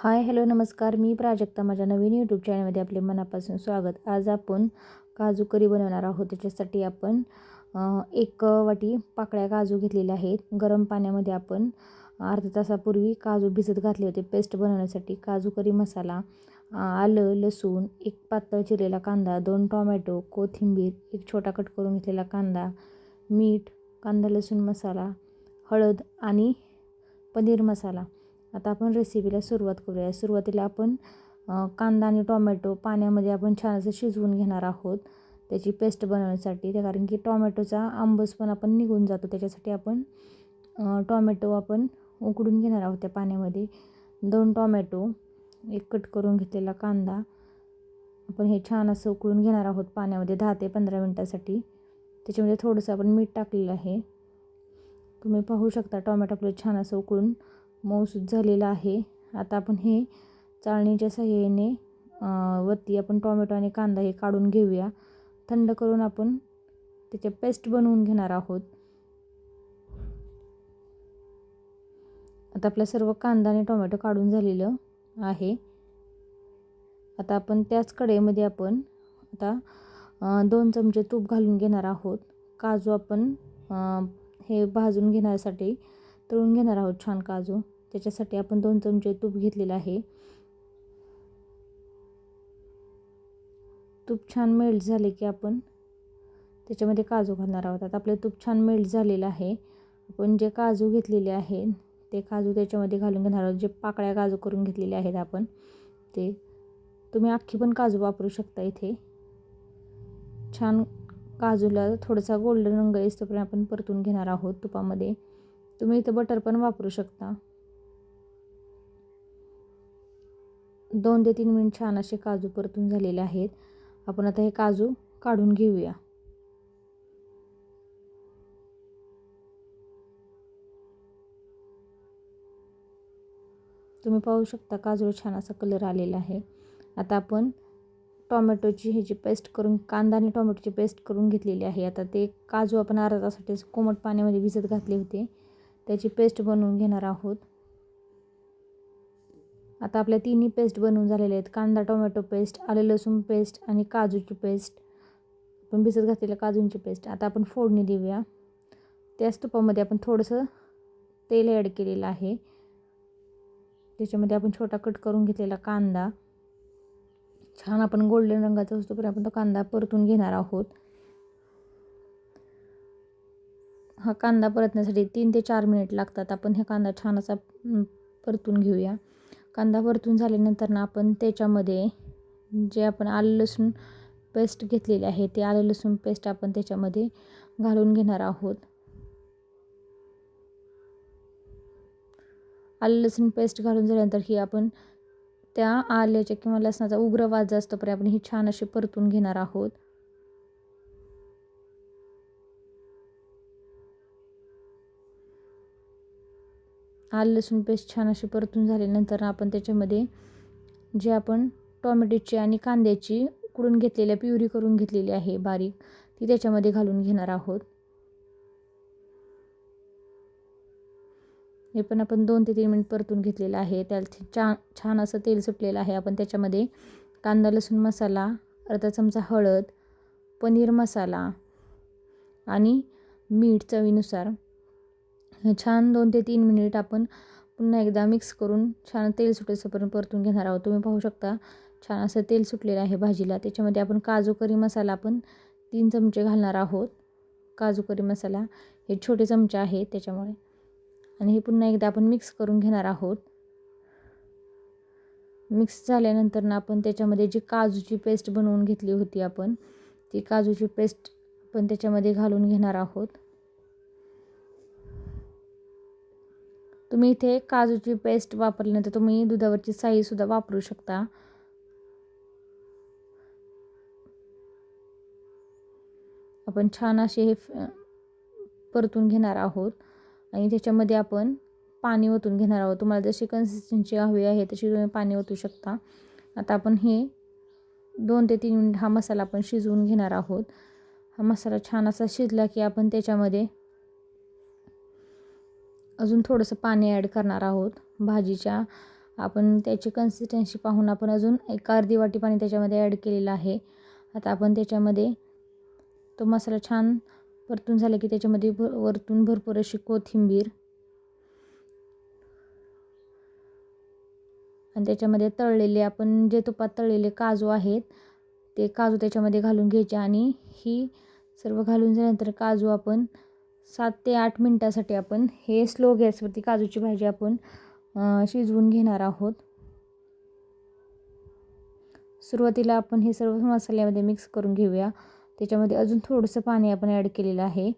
Hi hello नमस्कार. मी प्राजक्ता. माझ्या नवीन YouTube चॅनलमध्ये आपले मनापासून स्वागत. आज आपण काजू करी बनवणार आहोत. त्याच्यासाठी आपण एक वाटी पाकळ्या काजू घेतलेल्या आहेत. गरम पाण्यामध्ये आपण अर्ध्या तासापूर्वी काजू भिजत घातले होते. पेस्ट बनवण्यासाठी काजू करी मसाला आलं लसूण एक पातळ चिरलेला कांदा दोन टोमॅटो कोथिंबीर एक छोटा कट करून घेतलेला कांदा मीठ कांदा लसूण मसाला हळद आणि पनीर मसाला. आता आपण रेसिपीला सुरुवात करूया. सुरुवातीला आपण कांदा आणि टोमॅटो पाण्यामध्ये आपण छान असं शिजवून घेणार आहोत. त्याची पेस्ट बनवण्यासाठी. त्या कारण की टोमॅटोचा आंबस पण आपण निघून जातो. त्याच्यासाठी आपण टोमॅटो आपण उकडून घेणार आहोत त्या पाण्यामध्ये. दोन टोमॅटो एक कट करून घेतलेला कांदा. आपण हे छान असं उकळून घेणार आहोत पाण्यामध्ये दहा ते पंधरा मिनटासाठी. त्याच्यामध्ये थोडंसं आपण मीठ टाकलेलं आहे. तुम्ही पाहू शकता टोमॅटो आपलं छान असं उकळून मऊसूद झालेला आहे. आता आपण हे चाळणीच्या सहाय्याने वरती आपण टोमॅटो आणि कांदा हे काढून घेऊया. थंड करून आपण त्याचे पेस्ट बनवून घेणार आहोत. आता आपला सर्व कांदा आणि टोमॅटो काढून झालेलं आहे. आता आपण त्याच कढईमध्ये आपण आता दोन चमचे तूप घालून घेणार आहोत. काजू आपण हे भाजून घेण्यासाठी तळून घेणार आहोत छान काजू. त्याच्यासाठी आपण दोन चमचे तूप घेतलेलं आहे. तूप छान मेल्ट झाले की आपण त्याच्यामध्ये काजू घालणार आहोत. आता आपलं तूप छान मेल्ट झालेलं आहे. आपण जे काजू घेतलेले आहेत ते काजू त्याच्यामध्ये घालून घेणार आहोत. जे पाकळ्या काजू करून घेतलेले आहेत आपण ते तुम्ही अख्खी पण काजू वापरू शकता इथे. छान काजूला थोडासा गोल्डन रंग येतोपर्यंत आपण परतून घेणार आहोत तुपामध्ये. तुम्ही इथं बटर पण वापरू शकता. दोन ते तीन मिनिट छान असे काजू परतून झालेले आहेत. आपण आता हे काजू काढून घेऊया. तुम्ही पाहू शकता काजू छान असा कलर आलेला आहे. आता आपण टॉमॅटोची ह्याची पेस्ट करून कांदा आणि टोमॅटोची पेस्ट करून घेतलेली आहे. आता ते काजू आपण अर्धा तासासाठी कोमट पाण्यामध्ये भिजत घातले होते. त्याची पेस्ट बनवून घेणार आहोत. आता आपल्या तिन्ही पेस्ट बनवून झालेल्या आहेत. कांदा टोमॅटो पेस्ट आले लसूण पेस्ट आणि काजूची पेस्ट. आपण भिजत घातलेल्या काजूंची पेस्ट. आता आपण फोडणी देऊया. त्याच तुपामध्ये आपण थोडंसं तेल ॲड केलेलं आहे. त्याच्यामध्ये आपण छोटा कट करून घेतलेला कांदा. छान आपण गोल्डन रंगाचा असतो पण आपण तो कांदा परतून घेणार आहोत. हा कांदा परतण्यासाठी तीन ते चार मिनिट लागतात. आपण हा कांदा छान असा परतून घेऊया. कांदा परतून झाल्यानंतर ना आपण त्याच्यामध्ये जे आपण आलं लसूण पेस्ट घेतलेली आहे ते आलं लसूण पेस्ट आपण त्याच्यामध्ये घालून घेणार आहोत. आलं लसूण पेस्ट घालून झाल्यानंतर ही आपण त्या आल्याच्या किंवा लसणाचा उग्र वाज असतोपर्यंत आपण ही छान अशी परतून घेणार आहोत. आलं लसूण पेस्ट छान अशी परतून झाल्यानंतर आपण त्याच्यामध्ये जे आपण टॉमॅटोची आणि कांद्याची उकडून घेतलेल्या प्युरी करून घेतलेली आहे बारीक ती त्याच्यामध्ये घालून घेणार आहोत. हे पण आपण दोन ते तीन मिनिट परतून घेतलेलं आहे. त्याला छान छान असं तेल सुटलेलं आहे. आपण त्याच्यामध्ये कांदा लसूण मसाला अर्धा चमचा हळद पनीर मसाला आणि मीठ चवीनुसार छान दोन ते तीन मिनिट आपण पुन्हा एकदा मिक्स करून छान तेल सुटेसपर्यंत परतून घेणार आहोत. तुम्ही पाहू शकता छान असं तेल सुटलेलं आहे भाजीला. त्याच्यामध्ये आपण काजू करी मसाला आपण तीन चमचे घालणार आहोत. काजू करी मसाला हे छोटे चमचे आहेत त्याच्यामुळे. आणि हे पुन्हा एकदा आपण मिक्स करून घेणार आहोत. मिक्स झाल्यानंतर ना आपण त्याच्यामध्ये जी काजूची पेस्ट बनवून घेतली होती आपण ती काजूची पेस्ट आपण त्याच्यामध्ये घालून घेणार आहोत. तुम्ही इथे काजूची पेस्ट वापरल्यानंतर तुम्ही दुधावरची साईसुद्धा वापरू शकता. आपण छान असे हे परतून घेणार आहोत. आणि त्याच्यामध्ये आपण पाणी ओतून घेणार आहोत. तुम्हाला जशी कन्सिस्टन्सी हवी आहे तशी तुम्ही पाणी ओतू शकता. आता आपण हे दोन ते तीन मिनिट हा मसाला आपण शिजवून घेणार आहोत. हा मसाला छान असा शिजला की आपण त्याच्यामध्ये अजून थोडंसं पाणी ॲड करणार आहोत भाजीच्या. आपण त्याची कन्सिस्टन्सी पाहून आपण अजून एक अर्धी वाटी पाणी त्याच्यामध्ये ॲड केलेलं आहे. आता आपण त्याच्यामध्ये तो मसाला छान परतून झाला की त्याच्यामध्ये भ वरतून भरपूर अशी कोथिंबीर आणि त्याच्यामध्ये तळलेले आपण जे तुपात तळलेले काजू आहेत ते काजू त्याच्यामध्ये घालून घ्यायचे आणि ही सर्व घालून झाल्यानंतर काजू आपण सात ते आठ मिनटासाठी आपण हे स्लो गॅसवरती काजूची भाजी आपण शिजवून घेणार आहोत. सुरुवातीला आपण हे सर्व मसाल्यामध्ये मिक्स करून घेऊया. त्याच्यामध्ये अजून थोडंसं पाणी आपण ॲड केलेलं आहे.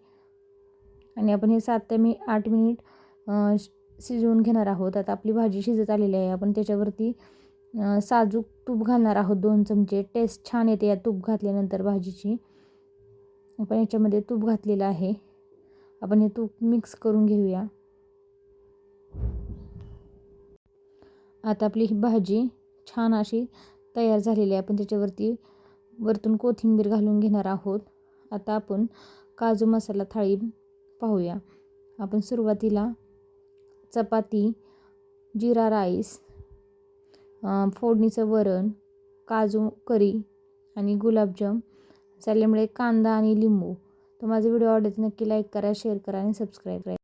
आणि आपण हे सात ते मी आठ मिनिट शिजवून घेणार आहोत. आता आपली भाजी शिजत आलेली आहे. आपण त्याच्यावरती साजूक तूप घालणार आहोत. दोन चमचे. टेस्ट छान येते या तूप घातल्यानंतर भाजीची. आपण याच्यामध्ये तूप घातलेलं आहे. आपण हे तूप मिक्स करून घेऊया. आता आपली ही भाजी छान अशी तयार झालेली आहे. आपण त्याच्यावरती वरतून कोथिंबीर घालून घेणार आहोत. आता आपण काजू मसाला थाळी पाहूया. आपण सुरुवातीला चपाती जिरा राईस फोडणीचं वरण काजू करी आणि गुलाबजाम. झाल्यामुळे कांदा आणि लिंबू तर माझा व्हिडिओ आवडत नक्की लाईक करा शेअर करा आणि सबस्क्राईब करा.